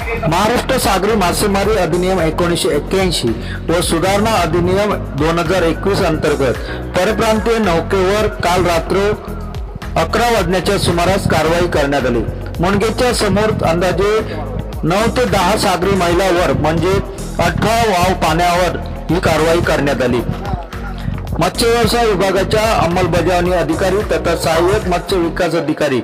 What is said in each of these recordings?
महाराष्ट्र सागरी मासेमारी अधिनियम एकोणीसशे एक्क्याऐंशी व सुधारणा अधिनियम दोन हजार एकवीस अंतर्गत परप्रांतीय नौकेवर काल रात्र अकरा वाजण्याच्या सुमारास कारवाई करण्यात आली. मुणगेच्या समोर अंदाजे नऊ ते दहा सागरी मैलावर म्हणजे अठरा वाव पाण्यावर ही कारवाई करण्यात आली. मत्स्य व्यवसाय विभागाच्या अंमलबजावणी अधिकारी तथा सहाय्यक मत्स्य विकास अधिकारी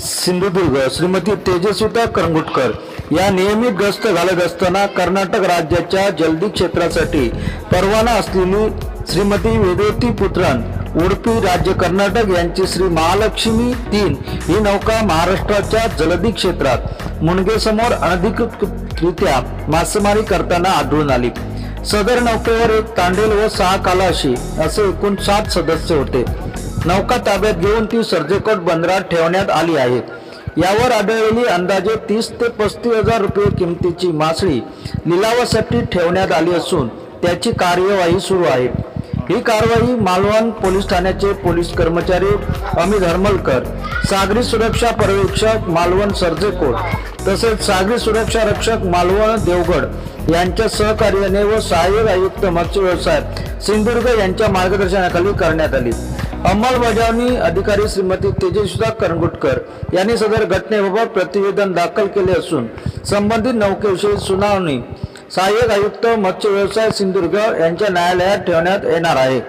सिंधुदुर्ग श्रीमती तेजस्विता करंगुटकर या नियमित गस्त घालत असताना कर्नाटक राज्याच्या जलदी क्षेत्रासाठी परवाना असलेली श्रीमती वेदवती पुत्रन उडपी राज्य कर्नाटक यांची श्री महालक्ष्मी तीन ही नौका महाराष्ट्राच्या जलदी क्षेत्रात मुणगेसमोर अनधिकृतरित्या मासेमारी करताना आढळून आली. सदर नौकेवर एक तांडेल व सहा कालाशी असे एकूण सात सदस्य होते. नौका ताब्यात घेऊन ती सर्जेकोट बंदरात ठेवण्यात आली आहे. यावर आढळलेली अंदाजे तीस ते पस्तीस हजार रुपये किमतीची मासळी लिलावासाठी ठेवण्यात आली असून त्याची कार्यवाही सुरू आहे. ही कारवाई मालवण पोलीस ठाण्याचे पोलीस कर्मचारी अमित हरमलकर सागरी सुरक्षा पर्यवेक्षक मालवण सर्जेकोट तसेच सागरी सुरक्षा रक्षक मालवण देवगड यांच्या सहकार्याने व सहाय्यक आयुक्त मत्स्य व्यवसाय सिंधुदुर्ग यांच्या मार्गदर्शनाखाली करण्यात आली. अंमलबजावणी अधिकारी श्रीमती तेजस्विता करंगुटकर यांनी सदर घटनेबाबत प्रतिवेदन दाखल केले असून संबंधित नौकेविषयी सुनावणी सहाय्यक आयुक्त मत्स्य व्यवसाय सिंधुदुर्ग यांच्या न्यायालयात ठेवण्यात येणार आहे.